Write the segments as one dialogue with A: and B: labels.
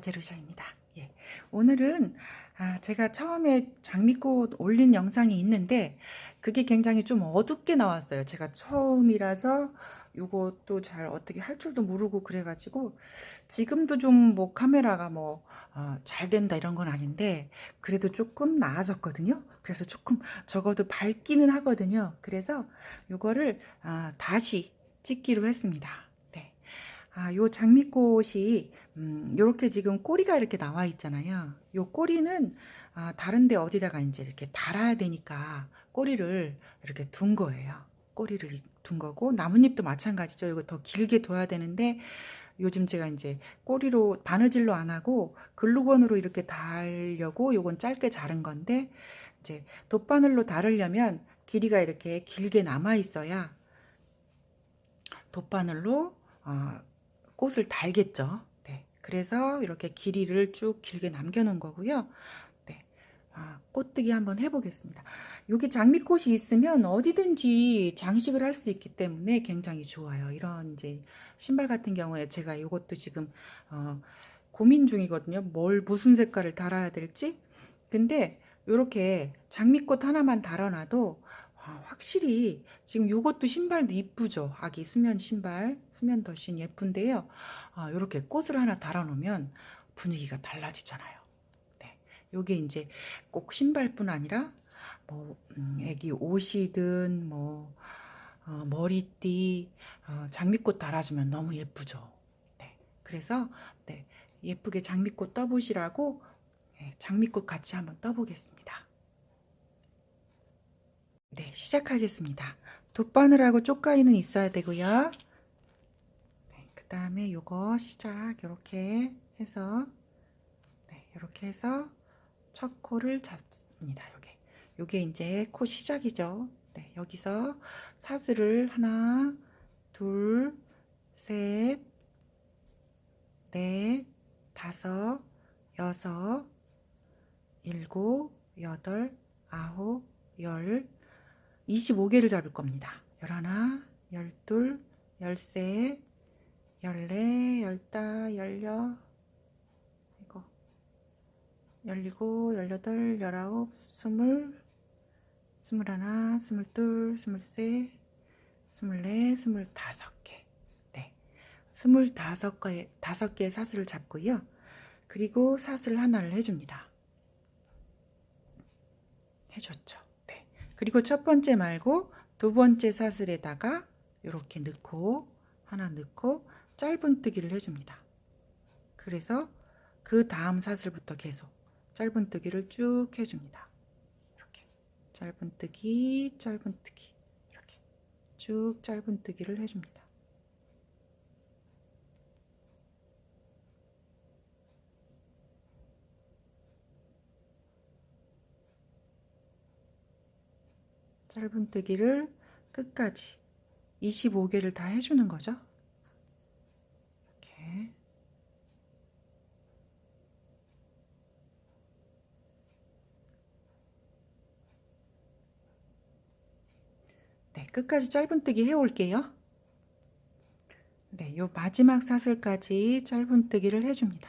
A: 제루샤입니다. 예. 오늘은 아, 제가 처음에 장미꽃 올린 영상이 있는데 그게 굉장히 좀 어둡게 나왔어요. 제가 처음이라서 이것도 잘 어떻게 할 줄도 모르고 그래가지고 지금도 좀 뭐 카메라가 뭐잘 된다 이런 건 아닌데 그래도 조금 나아졌거든요. 그래서 조금 적어도 밝기는 하거든요. 그래서 이거를 아, 다시 찍기로 했습니다. 네. 아, 요 장미꽃이 음, 요렇게 지금 꼬리가 이렇게 나와 있잖아요. 요 꼬리는 아, 다른데 어디다가 이제 이렇게 달아야 되니까 꼬리를 이렇게 둔 거예요. 꼬리를 둔 거고 나뭇잎도 마찬가지죠. 이거 더 길게 둬야 되는데 요즘 제가 이제 꼬리로 바느질로 안 하고 글루건으로 이렇게 달려고 요건 짧게 자른 건데 이제 돗바늘로 다르려면 길이가 이렇게 길게 남아 있어야 돗바늘로 어, 꽃을 달겠죠. 네. 그래서 이렇게 길이를 쭉 길게 남겨놓은 거고요. 네. 아, 꽃뜨기 한번 해보겠습니다. 여기 장미꽃이 있으면 어디든지 장식을 할 수 있기 때문에 굉장히 좋아요. 이런 이제 신발 같은 경우에 제가 이것도 지금 어, 고민 중이거든요. 뭘 무슨 색깔을 달아야 될지. 근데 이렇게 장미꽃 하나만 달아놔도 아, 확실히 지금 이것도 신발도 이쁘죠. 아기 수면 신발, 수면 덧신 예쁜데요. 아, 이렇게 꽃을 하나 달아놓으면 분위기가 달라지잖아요. 네, 요게 이제 꼭 신발뿐 아니라 뭐 음, 애기 옷이든 뭐 어, 머리띠, 어, 장미꽃 달아주면 너무 예쁘죠. 네, 그래서 네, 예쁘게 장미꽃 떠보시라고 네, 장미꽃 같이 한번 떠보겠습니다. 네, 시작하겠습니다. 돗바늘하고 쪽가위는 있어야 되고요. 네, 그 다음에 요거 시작 이렇게 해서 네, 이렇게 해서 첫 코를 잡습니다. 요게 요게 이제 코 시작이죠. 네, 여기서 사슬을 하나, 둘, 셋, 넷, 다섯, 여섯, 일곱, 여덟, 아홉, 열, 25개를 잡을 겁니다. 열하나, 열둘, 열세, 열네, 열다, 열여, 이거, 열리고, 열여덟, 열아홉, 스물, 스물하나, 스물둘, 스물세, 스물네, 스물다섯 개. 네. 스물다섯 개, 다섯 개의 사슬을 잡고요. 그리고 사슬 하나를 해줍니다. 해줬죠. 네. 그리고 첫 번째 말고 두 번째 사슬에다가 이렇게 넣고 하나 넣고 짧은뜨기를 해줍니다. 그래서 그 다음 사슬부터 계속 짧은뜨기를 쭉 해줍니다. 이렇게 짧은뜨기, 짧은뜨기 이렇게 쭉 짧은뜨기를 해줍니다. 짧은뜨기를 끝까지 25개를 다 해주는 거죠. 이렇게 네, 끝까지 짧은뜨기 해올게요. 네, 요 마지막 사슬까지 짧은뜨기를 해줍니다.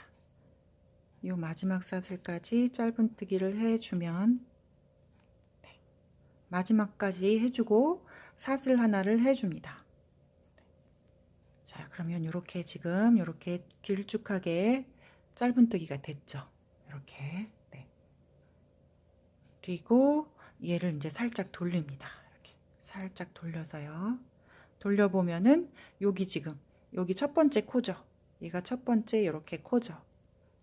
A: 요 마지막 사슬까지 짧은뜨기를 해주면 마지막까지 해주고 사슬 하나를 해줍니다. 자 그러면 이렇게 지금 이렇게 길쭉하게 짧은뜨기가 됐죠. 이렇게 네. 그리고 얘를 이제 살짝 돌립니다. 살짝 돌려서요. 돌려보면은 여기 지금 여기 첫 번째 코죠. 얘가 첫 번째 이렇게 코죠.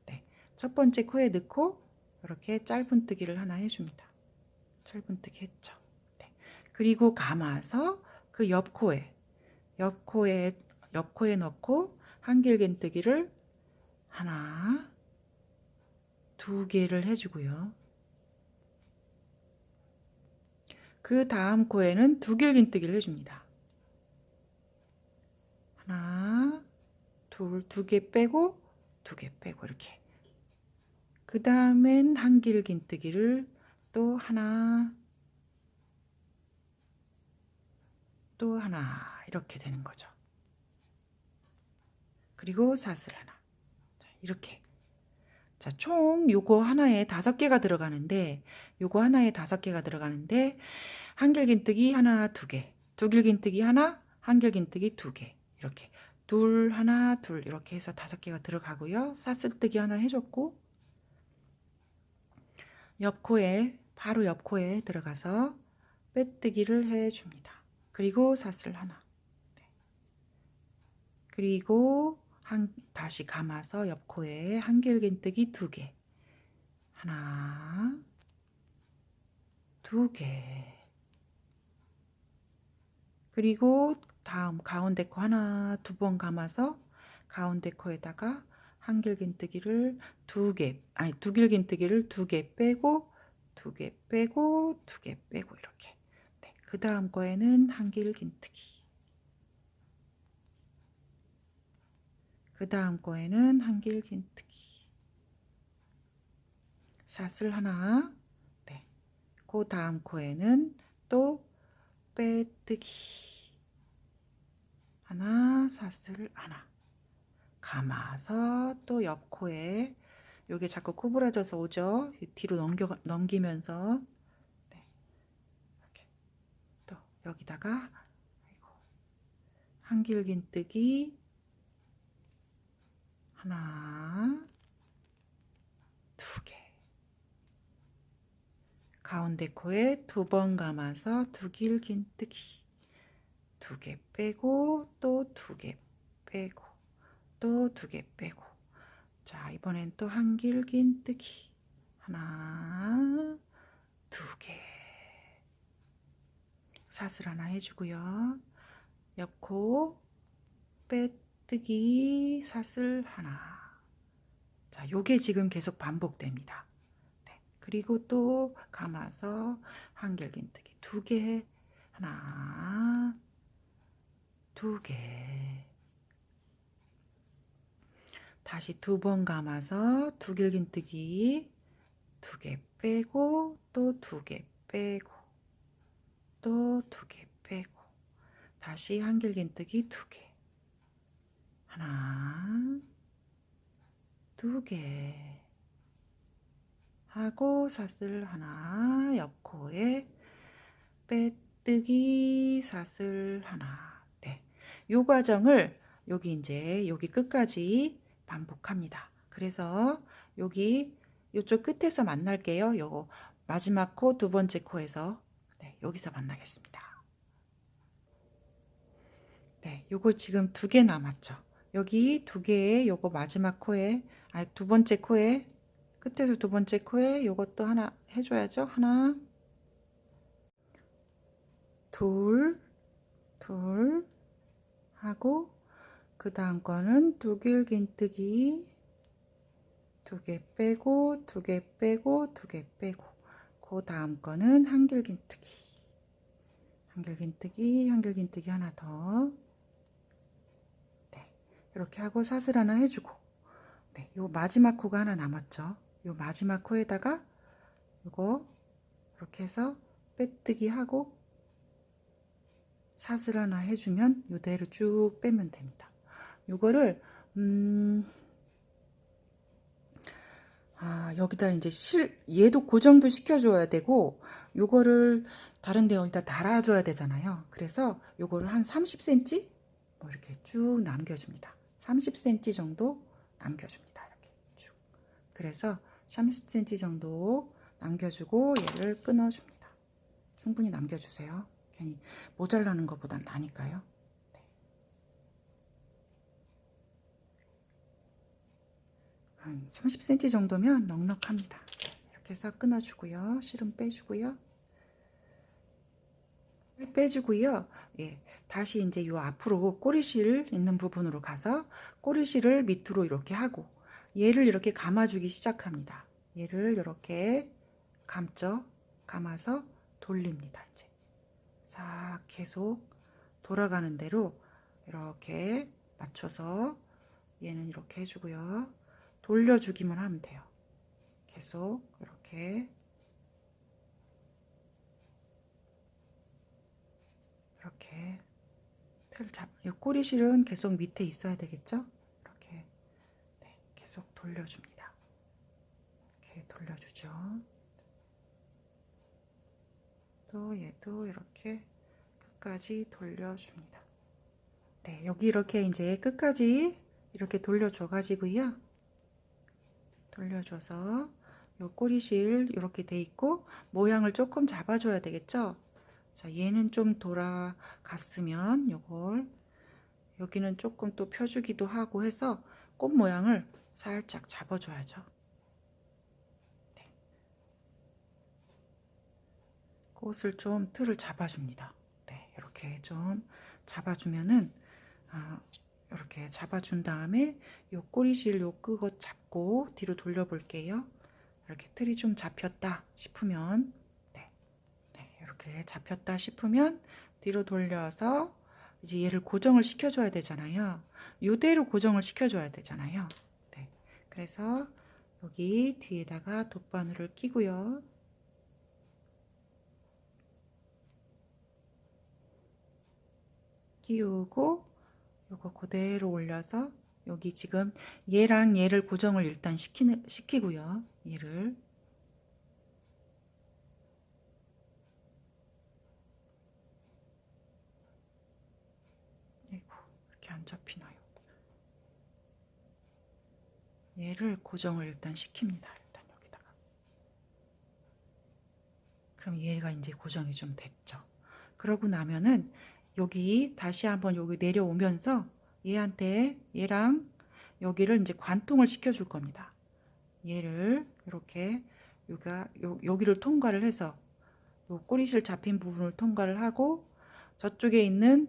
A: 네. 첫 번째 코에 넣고 이렇게 짧은뜨기를 하나 해줍니다. 짧은뜨기 했죠. 네. 그리고 감아서 그 옆 코에 옆 코에 옆 코에 넣고 한길긴뜨기를 하나 두 개를 해주고요. 그 다음 코에는 두 길긴뜨기를 해줍니다. 하나 둘 두 개 빼고 두 개 빼고 이렇게 그 다음엔 한길긴뜨기를 또 하나 또 하나 이렇게 되는 거죠. 그리고 사슬 하나. 자, 이렇게. 자, 총 요거 하나에 다섯 개가 들어가는데, 요거 하나에 다섯 개가 들어가는데, 한길긴뜨기 하나, 두 개. 두길긴뜨기 하나, 한길긴뜨기 두 개. 이렇게. 둘, 하나, 둘. 이렇게 해서 다섯 개가 들어가고요. 사슬뜨기 하나 해줬고, 옆코에, 바로 옆코에 들어가서 빼뜨기를 해줍니다. 그리고 사슬 하나. 네. 그리고 한, 다시 감아서 옆코에 한길긴뜨기 두 개. 하나, 두 개. 그리고 다음 가운데 코 하나, 두 번 감아서 가운데 코에다가 한길긴뜨기를 두 개, 아니 두길긴뜨기를 두 개 빼고 두 개 빼고 두 개 빼고 이렇게. 네, 그 다음 거에는 한길긴뜨기. 그 다음 거에는 한길 긴뜨기. 사슬 하나. 네. 그 다음 코에는 또 빼뜨기. 하나, 사슬 하나. 감아서 또 옆코에 요게 자꾸 구부러져서 오죠. 뒤로 넘겨 넘기면서 네. 이렇게 또 여기다가 한길긴뜨기 하나 두 개. 가운데 코에 두 번 감아서 두 길긴뜨기. 두 개 빼고 또 두 개 빼고 또 두 개 빼고. 자 이번엔 또 한 길긴뜨기. 하나 두 개. 사슬 하나 해주고요. 옆코 빼 뜨기 사슬 하나. 자 요게 지금 계속 반복됩니다. 네, 그리고 또 감아서 한길긴뜨기. 두 개 하나 두 개. 다시 두 번 감아서 두길긴뜨기. 두 개 빼고 또 두 개 빼고 또 두 개 빼고. 다시 한길긴뜨기 두개 하나 두 개 하고 사슬 하나 옆코에 빼뜨기 사슬 하나 네. 요 과정을 여기 이제 여기 끝까지 반복합니다. 그래서 여기 이쪽 끝에서 만날게요. 요거 마지막 코 두 번째 코에서 네, 여기서 만나겠습니다. 네, 요거 지금 두 개 남았죠. 여기 두 개에 요거 마지막 코에 아니 두 번째 코에 끝에서 두 번째 코에 요것도 하나 해줘야죠. 하나. 둘. 둘. 하고 그 다음 거는 두길긴뜨기. 두 개 빼고 두 개 빼고 두 개 빼고. 그 다음 거는 한길긴뜨기. 한길긴뜨기 한길긴뜨기 하나 더. 네, 이렇게 하고 사슬 하나 해주고 네, 요 마지막 코가 하나 남았죠 요 마지막 코에다가 요거 이렇게 해서 빼뜨기 하고 사슬 하나 해주면 요대로 쭉 빼면 됩니다 요거를 음, 아, 여기다 이제 실 얘도 고정도 시켜줘야 되고 요거를 다른 데 어디다 달아줘야 되잖아요. 그래서 요거를 한 30cm 뭐 이렇게 쭉 남겨줍니다. 30cm 정도 남겨줍니다. 이렇게 쭉. 그래서 30cm 정도 남겨주고 얘를 끊어줍니다. 충분히 남겨주세요. 괜히 모자라는 것보단 나니까요. 30cm 정도면 넉넉합니다. 이렇게 해서 끊어주고요. 실은 빼주고요. 빼주고요. 예, 다시 이제 요 앞으로 꼬리실 있는 부분으로 가서 꼬리실을 밑으로 이렇게 하고 얘를 이렇게 감아주기 시작합니다. 얘를 이렇게 감죠. 감아서 돌립니다. 이제 싹 계속 돌아가는 대로 이렇게 맞춰서 얘는 이렇게 해주고요. 돌려주기만 하면 돼요. 계속 이렇게 이렇게 틀 잡, 이 꼬리실은 계속 밑에 있어야 되겠죠? 이렇게 네, 계속 돌려줍니다. 이렇게 돌려주죠. 또 얘도 이렇게 끝까지 돌려줍니다. 네, 여기 이렇게 이제 끝까지 이렇게 돌려줘 가지고요. 돌려줘서 요 꼬리실 이렇게 돼 있고 모양을 조금 잡아줘야 되겠죠? 자, 얘는 좀 돌아갔으면 요걸 여기는 조금 또 펴주기도 하고 해서 꽃 모양을 살짝 잡아줘야죠. 네. 꽃을 좀 틀을 잡아줍니다. 네, 이렇게 좀 잡아주면은 아, 이렇게 잡아준 다음에 요 꼬리실 요 끄고 잡고 뒤로 돌려볼게요. 이렇게 틀이 좀 잡혔다 싶으면 이렇게 잡혔다 싶으면 뒤로 돌려서 이제 얘를 고정을 시켜줘야 되잖아요. 요대로 고정을 시켜줘야 되잖아요. 네, 그래서 여기 뒤에다가 돗바늘을 끼고요. 끼우고 요거 그대로 올려서 여기 지금 얘랑 얘를 고정을 일단 시키는, 시키고요. 얘를 아이고 이렇게 안 잡히나요? 얘를 고정을 일단 시킵니다. 일단 여기다가 그럼 얘가 이제 고정이 좀 됐죠. 그러고 나면은 여기 다시 한번 여기 내려오면서 얘한테 얘랑 여기를 이제 관통을 시켜줄 겁니다. 얘를 이렇게 여기가 요, 여기를 통과를 해서 요 꼬리실 잡힌 부분을 통과를 하고 저쪽에 있는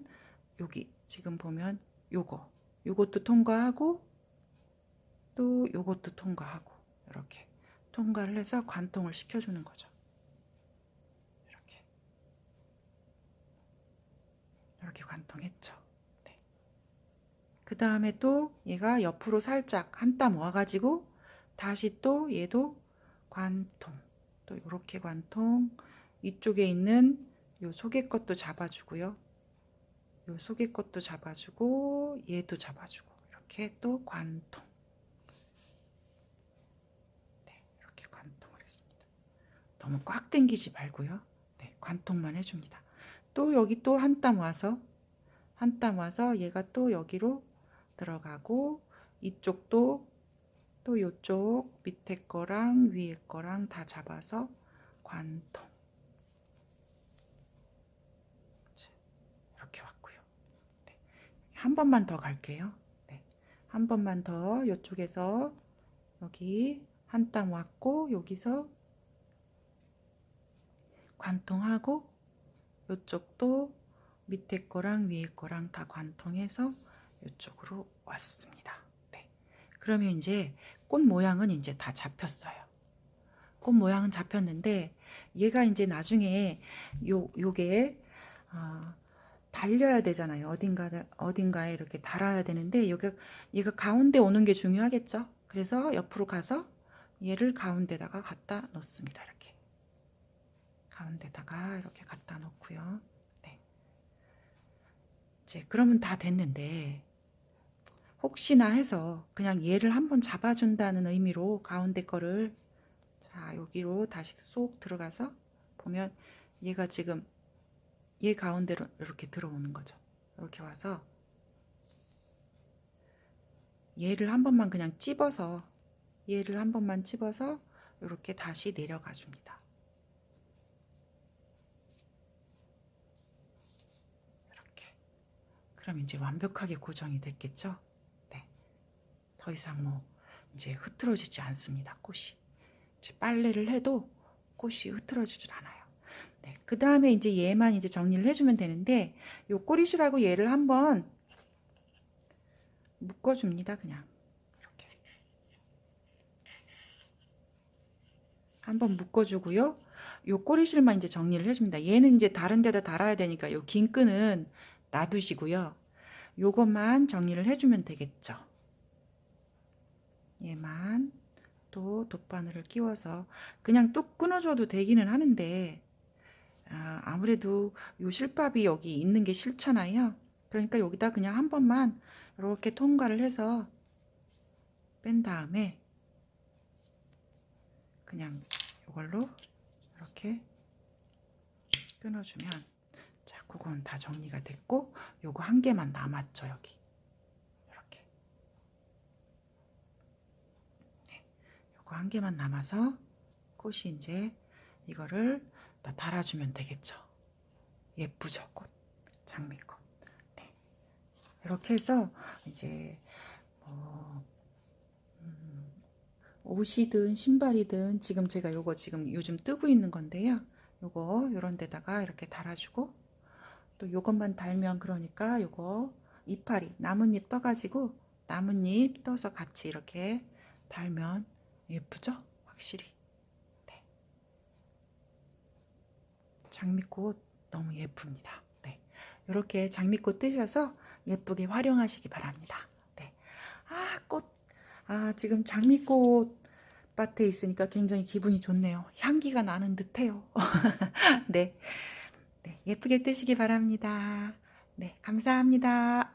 A: 여기 지금 보면 요거 요것도 통과하고 또 요것도 통과하고 이렇게 통과를 해서 관통을 시켜주는 거죠. 이렇게 이렇게 관통했죠. 네. 그 다음에 또 얘가 옆으로 살짝 한땀 와가지고 다시 또 얘도 관통 또 이렇게 관통 이쪽에 있는 요 속에 것도 잡아주고요. 요 속에 것도 잡아주고 얘도 잡아주고 이렇게 또 관통 네, 이렇게 관통을 했습니다. 너무 꽉 당기지 말고요. 네, 관통만 해줍니다. 또 여기 또 한 땀 와서 한 땀 와서 얘가 또 여기로 들어가고 이쪽도 또 이쪽 밑에 거랑 위에 거랑 다 잡아서 관통 이렇게 왔고요. 네. 한 번만 더 갈게요. 네. 한 번만 더 이쪽에서 여기 한 땀 왔고 여기서 관통하고 이쪽도 밑에 거랑 위에 거랑 다 관통해서 이쪽으로 왔습니다. 네. 그러면 이제 꽃 모양은 이제 다 잡혔어요. 꽃 모양은 잡혔는데 얘가 이제 나중에 요 요게 어, 달려야 되잖아요. 어딘가 어딘가에 이렇게 달아야 되는데 여기 얘가 가운데 오는 게 중요하겠죠. 그래서 옆으로 가서 얘를 가운데다가 갖다 놓습니다. 이렇게 가운데다가 이렇게 갖다 놓고요. 네. 이제 그러면 다 됐는데 혹시나 해서 그냥 얘를 한번 잡아준다는 의미로 가운데 거를 자 여기로 다시 쏙 들어가서 보면 얘가 지금 얘 가운데로 이렇게 들어오는 거죠. 이렇게 와서 얘를 한 번만 그냥 찝어서 얘를 한 번만 찝어서 이렇게 다시 내려가 줍니다. 이렇게. 그럼 이제 완벽하게 고정이 됐겠죠? 네. 더 이상 뭐 이제 흐트러지지 않습니다. 꽃이. 이제 빨래를 해도 꽃이 흐트러지질 않아요. 네. 그 다음에 이제 얘만 이제 정리를 해주면 되는데 요 꼬리실하고 얘를 한번 묶어줍니다. 그냥 한번 묶어주고요. 요 꼬리실만 이제 정리를 해줍니다. 얘는 이제 다른 데다 달아야 되니까 요 긴 끈은 놔두시고요. 요것만 정리를 해주면 되겠죠. 얘만 또 돗바늘을 끼워서 그냥 뚝 끊어줘도 되기는 하는데 아, 아무래도 요 실밥이 여기 있는 게 싫잖아요. 그러니까 여기다 그냥 한 번만 이렇게 통과를 해서 뺀 다음에 그냥 이걸로 이렇게 끊어주면 자, 그건 다 정리가 됐고 요거 한 개만 남았죠, 여기. 이렇게. 네. 요거 한 개만 남아서 꽃이 이제 이거를 다 달아주면 되겠죠. 예쁘죠, 꽃. 장미꽃. 네. 이렇게 해서 이제 뭐 음, 옷이든 신발이든 지금 제가 요거 지금 요즘 뜨고 있는 건데요. 요거 요런 데다가 이렇게 달아주고 또 요것만 달면 그러니까 요거 이파리 나뭇잎 떠가지고 나뭇잎 떠서 같이 이렇게 달면 예쁘죠? 확실히 장미꽃 너무 예쁩니다. 네. 이렇게 장미꽃 뜨셔서 예쁘게 활용하시기 바랍니다. 네. 아, 꽃. 아, 지금 장미꽃 밭에 있으니까 굉장히 기분이 좋네요. 향기가 나는 듯해요. 네. 네. 예쁘게 뜨시기 바랍니다. 네. 감사합니다.